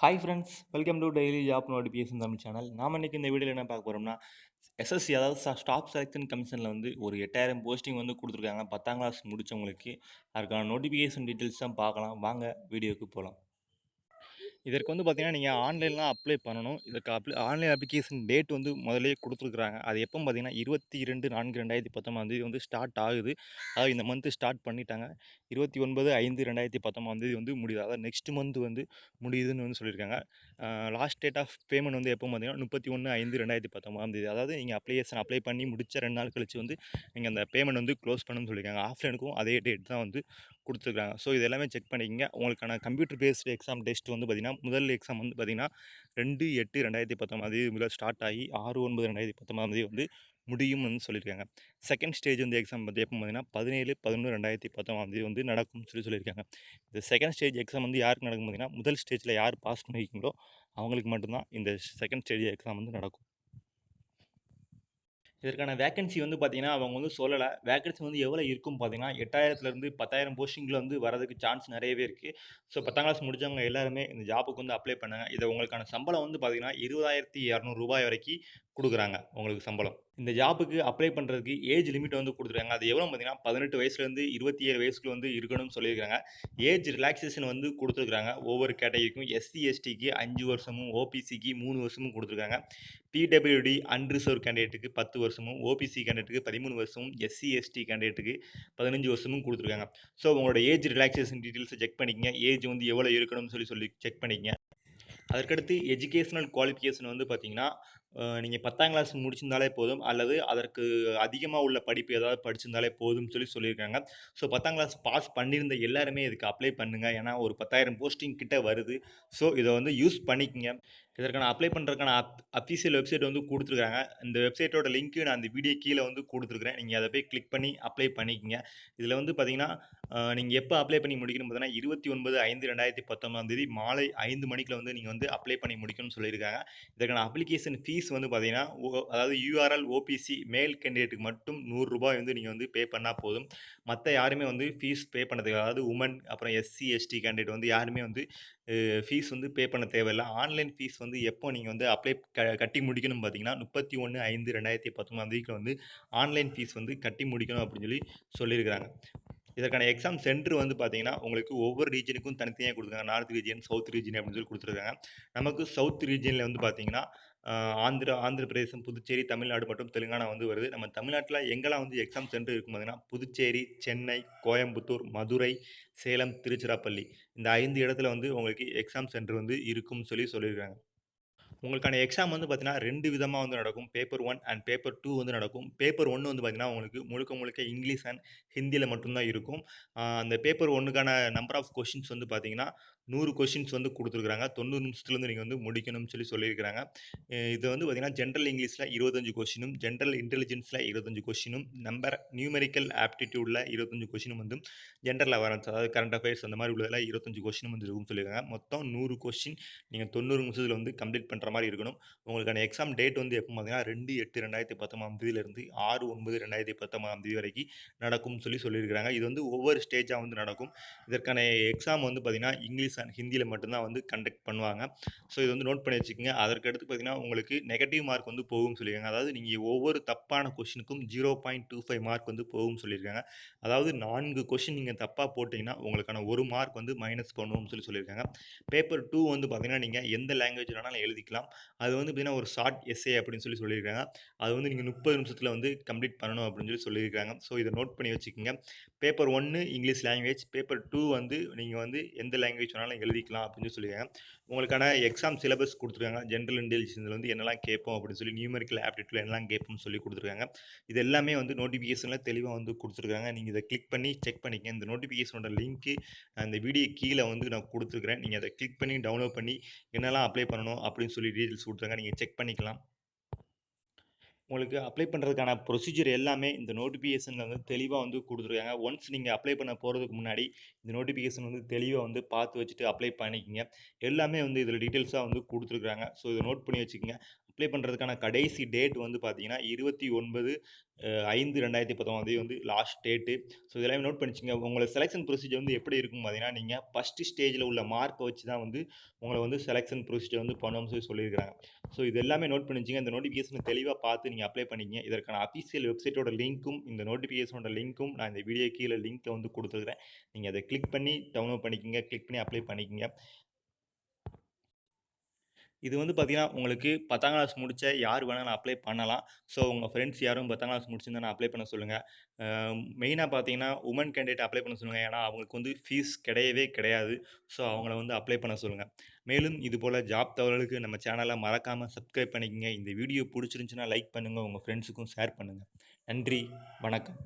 Hi friends welcome to daily job notification Tamil channel நாம் இன்றைக்கி இந்த வீடியோவில் என்ன பார்க்க போகிறோம்னா எஸ்எஸ்சி அதாவது ஸ்டாஃப் செலெக்ஷன் கமிஷனில் வந்து ஒரு எட்டாயிரம் போஸ்டிங் வந்து கொடுத்துருக்காங்க. பத்தாம் கிளாஸ் முடித்தவங்களுக்கு அதுக்கான நோட்டிஃபிகேஷன் டீட்டெயில்ஸ் தான் பார்க்கலாம். வாங்க வீடியோக்கு போகலாம் இதற்கு வந்து பார்த்தீங்கன்னா நீங்கள் ஆன்லைன்லாம் அப்ளை பண்ணணும். இதற்கு அப்ளை ஆன்லைன் அப்ளிகேஷன் டேட் வந்து முதலே கொடுத்துருக்குறாங்க. அது எப்போ பார்த்தீங்கன்னா இருபத்தி ரெண்டு நான்கு ரெண்டாயிரத்தி பத்தொம்பதாம் தேதி வந்து ஸ்டார்ட் ஆகுது. அதாவது இந்த மந்த்து ஸ்டார்ட் பண்ணிட்டாங்க. இருபத்தி ஒன்பது ஐந்து ரெண்டாயிரத்தி பத்தொம்பதாம் தேதி வந்து முடியுது. அதாவது நெக்ஸ்ட் மந்த் வந்து முடியுதுன்னு வந்து சொல்லியிருக்காங்க லாஸ்ட் டேட் ஆஃப் பேமெண்ட் வந்து எப்போ பார்த்தீங்கன்னா முப்பத்தி ஒன்று ஐந்து ரெண்டாயிரத்தி பத்தொம்பதாம் தேதி. அதாவது நீங்கள் அப்ளிகேஷன் அப்ளை பண்ணி முடித்த ரெண்டு நாள் கழிச்சு வந்து நீங்கள் அந்த பேமெண்ட் வந்து க்ளோஸ் பண்ணணும்னு சொல்லியிருக்காங்க ஆஃப்லைனுக்கும் அதே டேட் தான் வந்து கொடுத்துருக்காங்க ஸோ இது எல்லாமே செக் பண்ணிக்கங்க. உங்களுக்கான கம்ப்யூட்டர் பேஸ்டு எக்ஸாம் டெஸ்ட் வந்து பார்த்திங்கன்னா முதல் எக்ஸாம் வந்து பார்த்திங்கன்னா ரெண்டு எட்டு ரெண்டாயிரத்தி பத்தொம்பதாம் தேதி முதல் ஸ்டார்ட் ஆகி ஆறு ஒன்பது ரெண்டாயிரத்தி பத்தொம்பதாம் தேதி வந்து முடியும்னு சொல்லியிருக்காங்க. செகண்ட் ஸ்டேஜ் வந்து எக்ஸாம் வந்து எப்போ பார்த்தீங்கன்னா பதினேழு பதினொன்று ரெண்டாயிரத்தி பத்தொம்பதாம் தேதி வந்து நடக்கும்னு சொல்லி சொல்லியிருக்காங்க. இந்த செகண்ட் ஸ்டேஜ் எக்ஸாம் வந்து யாருக்கு நடக்கும் பார்த்தீங்கன்னா முதல் ஸ்டேஜில் யார் பாஸ் பண்ணியிருக்கீங்களோ அவங்களுக்கு மட்டும்தான் இந்த செகண்ட் ஸ்டேஜ் எக்ஸாம் வந்து நடக்கும். இதற்கான வேக்கன்சி வந்து பார்த்திங்கன்னா அவங்க வந்து சொல்லலை. வேக்கன்சி வந்து எவ்வளோ இருக்கும் பார்த்தீங்கன்னா எட்டாயிரத்துலேருந்து பத்தாயிரம் போஸ்டிங்கில் வந்து வரதுக்கு சான்ஸ் நிறையவே இருக்குது ஸோ பத்தாம் கிளாஸ் முடிஞ்சவங்க எல்லாருமே இந்த ஜாப்புக்கு வந்து அப்ளை பண்ணாங்க. இதை உங்களுக்கான சம்பளம் வந்து பார்த்தீங்கன்னா இருபதாயிரத்தி இரநூறுபாய் வரைக்கும் கொடுக்குறாங்க உங்களுக்கு சம்பளம். இந்த ஜாப்புக்கு அப்ளை பண்ணுறதுக்கு ஏஜ் லிமிட் வந்து கொடுத்துருக்காங்க. அது எவ்வளோ பார்த்தீங்கன்னா பதினெட்டு வயசுலேருந்து இருபத்தி ஏழு வயசுக்கு வந்து இருக்கணும்னு சொல்லியிருக்காங்க. ஏஜ் ரிலாக்ஸேஷன் வந்து கொடுத்துருக்காங்க. ஒவ்வொரு கேட்டகரிக்கும் எஸ்சி எஸ்டிக்கு அஞ்சு வருஷமும் ஓபிசிக்கு மூணு வருஷமும் கொடுத்துருக்காங்க. பிடபிள்யூடி அன்ரிசர்வ் கேண்டிடேட்டுக்கு பத்து வருஷமும் ஓபிசி கேண்டிடேட்டுக்கு பதிமூணு வருஷமும் எஸ்சி எஸ்டி கேண்டிடேட்டுக்கு பதினஞ்சு வருஷமும் கொடுத்துருக்காங்க. ஸோ உங்களோட ஏஜ் ரிலாக்ஸேஷன் டீட்டெயில்ஸை செக் பண்ணிக்கங்க. ஏஜ் வந்து எவ்வளோ இருக்கணும்னு சொல்லி சொல்லி செக் பண்ணிக்கங்க. அதற்கடுத்து எஜுகேஷனல் குவாலிஃபிகேஷன் வந்து பார்த்தீங்கன்னா நீங்கள் பத்தாம் கிளாஸ் முடிச்சிருந்தாலே போதும் அல்லது அதற்கு அதிகமாக உள்ள படிப்பு ஏதாவது படிச்சிருந்தாலே போதும்னு சொல்லி சொல்லியிருக்காங்க. ஸோ பத்தாம் கிளாஸ் பாஸ் பண்ணியிருந்த எல்லாருமே இதுக்கு அப்ளை பண்ணுங்கள் ஏன்னா ஒரு பத்தாயிரம் போஸ்டிங் கிட்ட வருது. ஸோ இதை வந்து யூஸ் பண்ணிக்கங்க. இதற்கான அப்ளை பண்ணுறதுக்கான அப் அஃபீஷியல் வெப்சைட் வந்து கொடுத்துருக்காங்க. இந்த வெப்சைட்டோட லிங்க்கு நான் அந்த வீடியோ கீழே வந்து கொடுத்துருக்குறேன். நீங்கள் அதை போய் கிளிக் பண்ணி அப்ளை பண்ணிக்கங்க. இதில் வந்து பார்த்தீங்கன்னா நீங்கள் எப்போ அப்ளை பண்ணி முடிக்கணும் பார்த்தீங்கன்னா இருபத்தி ஒன்பது ஐந்து ரெண்டாயிரத்தி பத்தொம்பதாம் தேதி மாலை ஐந்து மணிக்குள்ள வந்து நீங்கள் வந்து அப்ளை பண்ணி முடிக்கணும்னு சொல்லியிருக்காங்க. இதற்கான அப்ளிகேஷன் ஃபீஸ் வந்து பார்த்தீங்கன்னா ஓ அதாவது யூஆர்எல் ஓபிசி மேல் கேண்டிடேட்டுக்கு மட்டும் நூறுரூபாய் வந்து நீங்கள் வந்து பே பண்ணால் போதும். மற்ற யாருமே வந்து ஃபீஸ் பே பண்ணதுக்கு அதாவது உமன் அப்புறம் எஸ்சி எஸ்டி கேண்டிடேட் வந்து யாருமே வந்து ஃபீஸ் வந்து பே பண்ண தேவையில்லை. ஆன்லைன் ஃபீஸ் வந்து எப்போ நீங்கள் வந்து அப்ளை க கட்டி முடிக்கணும் பார்த்தீங்கன்னா முப்பத்தி ஒன்று ஐந்து ரெண்டாயிரத்தி பத்தொம்பதாம் தேதிக்கு வந்து ஆன்லைன் ஃபீஸ் வந்து கட்டி முடிக்கணும் அப்படின்னு சொல்லி சொல்லியிருக்கிறாங்க. இதற்கான எக்ஸாம் சென்டர் வந்து பார்த்தீங்கன்னா உங்களுக்கு ஒவ்வொரு ரீஜனுக்கும் தனித்தனியாக கொடுத்துருக்காங்க. நார்த் ரீஜன் சவுத் ரீஜன் அப்படின்னு சொல்லி கொடுத்துருக்காங்க. நமக்கு சவுத் ரீஜனில் வந்து பார்த்தீங்கன்னா ஆந்திரா ஆந்திர பிரதேசம் புதுச்சேரி தமிழ்நாடு மற்றும் தெலுங்கானா வந்து வருது. நம்ம தமிழ்நாட்டில் எங்கெல்லாம் வந்து எக்ஸாம் சென்டர் இருக்கும் பார்த்தீங்கன்னா புதுச்சேரி சென்னை கோயம்புத்தூர் மதுரை சேலம் திருச்சிராப்பள்ளி. இந்த ஐந்து இடத்துல வந்து உங்களுக்கு எக்ஸாம் சென்டர் வந்து இருக்கும்னு சொல்லி சொல்லியிருக்காங்க. உங்களுக்கான எக்ஸாம் வந்து பார்த்தீங்கன்னா ரெண்டு விதமாக வந்து நடக்கும். Paper one and paper two வந்து நடக்கும். பேப்பர் ஒன்று வந்து பார்த்தீங்கன்னா உங்களுக்கு முழுக்க முழுக்க இங்கிலீஷ் அண்ட் ஹிந்தியில் மட்டும்தான் இருக்கும். அந்த பேப்பர் ஒன்றுக்கான நம்பர் ஆஃப் கொஷின்ஸ் வந்து பார்த்தீங்கன்னா நூறு கொஷின்ஸ் வந்து கொடுத்துருக்குறாங்க. தொண்ணூறு நிமிஷத்துலேருந்து நீங்கள் வந்து முடிக்கணும்னு சொல்லி சொல்லியிருக்கிறாங்க. இது வந்து பார்த்திங்கன்னா ஜென்ரல் இங்கிலீஷில் இருபத்தஞ்சு கொஷினும் ஜென்ரல் இன்டெலிஜென்ஸில் இருபத்தஞ்சு கொஷினும் நம்பர் நியூமெரிக்கல் ஆப்டிடியூடில் இருபத்தஞ்சு கொஷினும் வந்து ஜென்ரல் அவேர்னஸ் அதாவது கரண்ட் அஃபேர்ஸ் அந்த மாதிரி உள்ளதில் இருபத்தஞ்சு கொஷினும் வந்து இருக்கும்னு சொல்லியிருக்காங்க. மொத்தம் நூறு கொஷின் நீங்கள் தொண்ணூறு நிமிஷத்தில் வந்து கம்ப்ளீட் பண்ணுற மாதிரி இருக்கணும். உங்களுக்கான எக்ஸாம் டேட் வந்து எப்போ பார்த்தீங்கன்னா ரெண்டு எட்டு ரெண்டாயிரத்தி பத்தொம்பதாம் தேதியிலேருந்து ஆறு ஒன்பது ரெண்டாயிரத்தி பத்தொம்பதாம் தேதி வரைக்கும் நடக்கும்னு சொல்லி சொல்லியிருக்கிறாங்க. இது வந்து ஒவ்வொரு ஸ்டேஜாக வந்து நடக்கும். இதற்கான எக்ஸாம் வந்து பார்த்திங்கன்னா இங்கிலீஷ் அண்ட் ஹிந்தியில் மட்டும்தான் வந்து கண்டக்ட் பண்ணுவாங்க. ஸோ இது வந்து நோட் பண்ணி வச்சுக்கோங்க. அதற்கு அடுத்து பார்த்திங்கன்னா உங்களுக்கு நெகட்டிவ் மார்க் வந்து போகும்னு சொல்லியிருக்காங்க. அதாவது நீங்கள் ஒவ்வொரு தப்பான கொஷினுக்கும் zero point two five mark வந்து போகும்னு சொல்லியிருக்காங்க. அதாவது நான்கு கொஷின் நீங்கள் தப்பாக போட்டிங்கன்னா உங்களுக்கான ஒரு மார்க் வந்து மைனஸ் பண்ணுவோம்னு சொல்லி சொல்லியிருக்காங்க. பேப்பர் டூ வந்து பார்த்திங்கன்னா நீங்கள் எந்த லாங்குவேஜ் வேணாலும் எழுதிக்கலாம். அது வந்து பார்த்திங்கன்னா ஒரு ஷார்ட் எஸ்ஏ அப்படின்னு சொல்லி சொல்லியிருக்காங்க. அது வந்து நீங்கள் முப்பது நிமிஷத்தில் வந்து கம்ப்ளீட் பண்ணணும் அப்படின்னு சொல்லி சொல்லியிருக்காங்க. ஸோ இதை நோட் பண்ணி வச்சுக்கோங்க. பேப்பர் ஒன்று இங்கிலீஷ் லாங்குவேஜ் பேப்பர் டூ வந்து நீங்கள் வந்து எந்த லாங்குவேஜ் வேணாலும் எழுதிக்கலாம் அப்படின்னு சொல்லியிருக்காங்க. உங்களுக்கான எக்ஸாம் சிலபஸ் கொடுத்துருக்காங்க. ஜென்ரல் இன்டெலிஜென்ஸில் வந்து என்னெல்லாம் கேட்போம் அப்படின்னு சொல்லி நியூமெரிக்கல் ஆப்டிடியூட் என்னெல்லாம் கேட்போம்னு சொல்லி கொடுத்துருக்காங்க. இது எல்லாமே வந்து நோட்டிஃபிகேஷனில் தெளிவாக வந்து கொடுத்துருக்காங்க. நீங்கள் இதை கிளிக் பண்ணி செக் பண்ணிக்க இந்த நோட்டிஃபிகேஷனோட லிங்க்கு அந்த வீடியோ கீழே வந்து நான் கொடுத்துருக்குறேன். நீங்கள் அதை கிளிக் பண்ணி டவுன்லோட் பண்ணி என்னெல்லாம் அப்ளை பண்ணணும் அப்படின்னு சொல்லி டீட்டெயில்ஸ் கொடுத்துருக்காங்க. நீங்கள் செக் பண்ணிக்கலாம். உங்களுக்கு அப்ளை பண்ணுறதுக்கான ப்ரொசீஜர் எல்லாமே இந்த நோட்டிஃபிகேஷனில் வந்து தெளிவாக வந்து கொடுத்துருக்காங்க. ஒன்ஸ் நீங்கள் அப்ளை பண்ண போகிறதுக்கு முன்னாடி இந்த நோட்டிஃபிகேஷன் வந்து தெளிவாக வந்து பார்த்து வச்சுட்டு அப்ளை பண்ணிக்கிங்க. எல்லாமே வந்து இதில் டீட்டெயில்ஸாக வந்து கொடுத்துருக்குறாங்க. ஸோ இதை நோட் பண்ணி வச்சுக்கோங்க. அப்ளை பண்ணுறதுக்கான கடைசி டேட் வந்து பார்த்தீங்கன்னா, 29 அ 5 2019 தேதி வந்து லாஸ்ட் டேட்டு. ஸோ இதெல்லாமே நோட் பண்ணிச்சிங்க உங்களை செலெக்ஷன் செலக்ஷன் ப்ரொசீஜர் வந்து எப்படி இருக்கும் பார்த்தீங்கன்னா, நீங்கள் ஃபர்ஸ்ட்டு ஸ்டேஜில் உள்ள மார்க்கை வச்சு தான் வந்து உங்களை வந்து செலெக்ஷன் ப்ரொசீஜர் வந்து பண்ணணும்னு சொல்லி சொல்லியிருக்காங்க. ஸோ இது எல்லாமே நோட் பண்ணிச்சிங்க இந்த நோட்டிஃபிகேஷன் தெளிவாக பார்த்து நீங்கள் அப்ளை பண்ணிக்கங்க. இதற்கான அஃபிஷியல் வெப்சைட்டோட லிங்க்கும், இந்த நோட்டிஃபிகேஷனோட லிங்க்கும் நான் இந்த வீடியோ கீழே லிங்க்கை வந்து கொடுத்துருக்குறேன் நீங்கள் அதை கிளிக் பண்ணி டவுன்லோட் பண்ணிக்கங்க. கிளிக் பண்ணி அப்ளை பண்ணிக்கங்க. இது வந்து பார்த்தீங்கன்னா, உங்களுக்கு 10ஆம் கிளாஸ் முடிச்ச யார் வேணாலும் அப்ளை பண்ணலாம். ஸோ உங்கள் ஃப்ரெண்ட்ஸ் யாரும் 10ஆம் கிளாஸ் முடிச்சிருந்தா அப்ளை பண்ண சொல்லுங்கள் மெயினாக பார்த்தீங்கன்னா, உமன் கேண்டிடேட் அப்ளை பண்ண சொல்லுங்கள் ஏன்னா, அவங்களுக்கு வந்து ஃபீஸ் கிடையவே கிடையாது. ஸோ அவங்கள வந்து அப்ளை பண்ண சொல்லுங்கள் மேலும் இது போல் ஜாப் தகவலுக்கு நம்ம சேனலை மறக்காமல் சப்ஸ்கிரைப் பண்ணிக்கங்க. இந்த வீடியோ பிடிச்சிருந்துச்சுன்னா லைக் பண்ணுங்கள் உங்கள் ஃப்ரெண்ட்ஸுக்கும் ஷேர் பண்ணுங்கள் நன்றி, வணக்கம்.